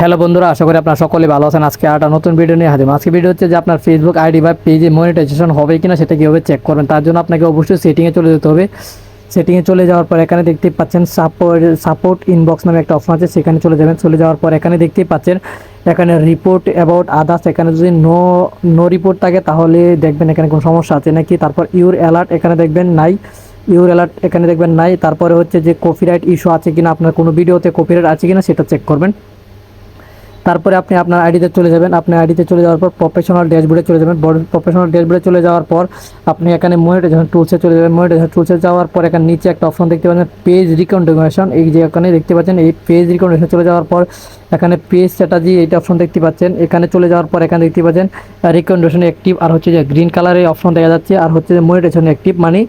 Hello বন্ধুরা, আশা করি আপনারা সকলে ভালো আছেন। আজকে একটা নতুন ভিডিও নিয়ে হাজির। আজকে ভিডিও হচ্ছে যে আপনার ফেসবুক আইডি বা পেজে মনিটাইজেশন হবে কিনা সেটা কীভাবে চেক করবেন, তার জন্য আপনাকে অবশ্যই সেটিংয়ে চলে যেতে হবে। সেটিংয়ে চলে যাওয়ার পর এখানে দেখতেই পাচ্ছেন সাপোর্ট সাপোর্ট ইনবক্স নামে একটা অপশন আছে, সেখানে চলে যাবেন। চলে যাওয়ার পর এখানে দেখতেই পাচ্ছেন, এখানে রিপোর্ট অ্যাবাউট আদার্স এখানে যদি নো নো রিপোর্ট থাকে তাহলে দেখবেন এখানে কোনো সমস্যা আছে নাকি? তারপর ইউর অ্যালার্ট এখানে দেখবেন নাই। ইউর অ্যালার্ট এখানে দেখবেন নাই। তারপরে হচ্ছে যে কপিরাইট ইস্যু আছে কিনা, আপনার কোনো ভিডিওতে কপিরাইট আছে কিনা সেটা চেক করবেন। তারপরে আপনি আপনার আইডিতে চলে যাবেন। আপনার আইডিতে চলে যাওয়ার পর প্রফেশনাল ড্যাশবোর্ডে চলে যাবেন। প্রফেশনাল ড্যাশবোর্ডে চলে যাওয়ার পর আপনি এখানে মনিটাইজেশন টুলসে চলে যাবেন মনিটাইজেশন টুলসে যাওয়ার পর এখানে নিচে একটা অপশন দেখতে পাচ্ছেন পেজ রিকন্ডিগনেশন এই যে এখানে দেখতে পাচ্ছেন, এই পেজ রিকন্ডিগনেশন চলে যাওয়ার পর এখানে পেজ স্ট্র্যাটাজি এইটা অপশন দেখতে পাচ্ছেন, এখানে চলে যাওয়ার পর এখানে দেখতে পাচ্ছেন রিকন্ডিগনেশন অ্যাক্টিভ আর হচ্ছে যে গ্রিন কালারের অপশন দেখা যাচ্ছে, আর হচ্ছে যে মনিটাইজেশন অ্যাক্টিভ মানে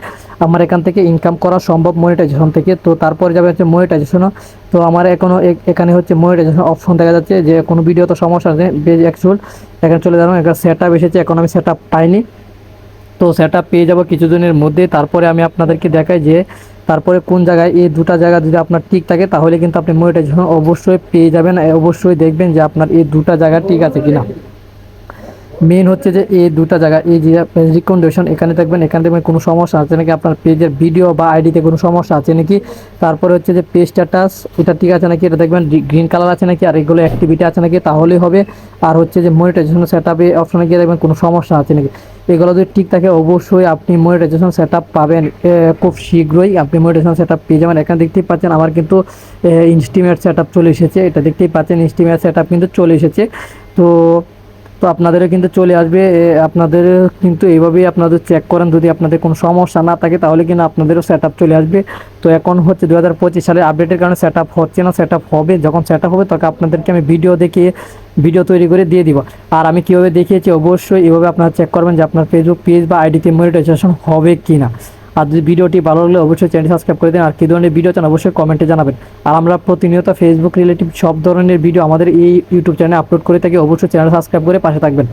আমার এখান থেকে ইনকাম করা সম্ভব মনিটাইজেশন থেকে। তো তারপরে যাবে হচ্ছে মনিটাইজেশনও তো আমার এখনও এখানে হচ্ছে মনিটাইজেশন অপশন দেখা যাচ্ছে যে, কোনো ভিডিও তো সমস্যা আছে বেজ অ্যাকচুয়াল এখানে চলে যাব এখানে সেট আপ এসেছে, এখন আমি সেট আপ পাইনি। তো সেট আপ পেয়ে যাব কিছুদিনের মধ্যে। তারপরে আমি আপনাদেরকে দেখাই যে, তারপরে কোন জায়গায়, এই দুটা জায়গা যদি আপনার ঠিক থাকে, তাহলে কিন্তু আপনি মনিটাইজেশন অবশ্যই পেয়ে যাবেন। অবশ্যই দেখবেন যে আপনার এই দুটা জায়গা ঠিক আছে কিনা। মেন হচ্ছে যে এই দুটা জায়গা, এই যে রিকমেন্ডেশন এখানে দেখবেন এখানে দেখবেন কোনো সমস্যা আছে নাকি? আপনার পেজের ভিডিও বা আইডিতে কোনো সমস্যা আছে নাকি? তারপরে হচ্ছে যে পেজ স্ট্যাটাস এটা ঠিক আছে নাকি? এটা দেখবেন গ্রিন কালার আছে নাকি? আর এগুলো অ্যাক্টিভিটি আছে নাকি? তাহলেই হবে। আর হচ্ছে যে মনিটাইজেশন সেট আপে অপশনে গিয়ে দেখবেন কোনো সমস্যা আছে নাকি? এগুলো যদি ঠিক থাকে, অবশ্যই আপনি মনিটাইজেশন সেট পাবেন খুব শীঘ্রই আপনি মনিটাইজেশন সেট পেয়ে যাবেন। এখানে দেখতেই পাচ্ছেন আমার কিন্তু ইনস্টিমেট সেট চলে এসেছে। এটা দেখতেই পাচ্ছেন ইনস্টিমেট সেট কিন্তু চলে এসেছে। তো তো আপনাদেরও কিন্তু চলে আসবে আপনাদের কিন্তু এইভাবেই আপনাদের চেক করেন, যদি আপনাদের কোনো সমস্যা না থাকে তাহলে কিন্তু আপনাদেরও সেট চলে আসবে। তো এখন হচ্ছে দু হাজার সালের আপডেটের কারণে সেট হচ্ছে না সেট হবে, যখন সেট হবে তখন আপনাদেরকে আমি ভিডিও দেখিয়ে ভিডিও তৈরি করে দিয়ে দিব। আর আমি কীভাবে দেখিয়েছি অবশ্যই এইভাবে আপনারা চেক করবেন যে আপনার ফেসবুক পেজ বা আইডিতে মনিটাইজেশন হবে কি না আর যদি ভিডিওটি ভালো লাগলে অবশ্যই চ্যানেল সাবস্ক্রাইব করে দিন। আর কী ধরনের ভিডিও চান অবশ্যই কমেন্টে জানাবেন। আর আমরা প্রতিনিয়ত ফেসবুক রিলেটিভ সব ধরনের ভিডিও আমাদের এই ইউটিউব চ্যানেলে আপলোড করে থাকি। অবশ্যই চ্যানেল সাবস্ক্রাইব করে পাশে থাকবেন।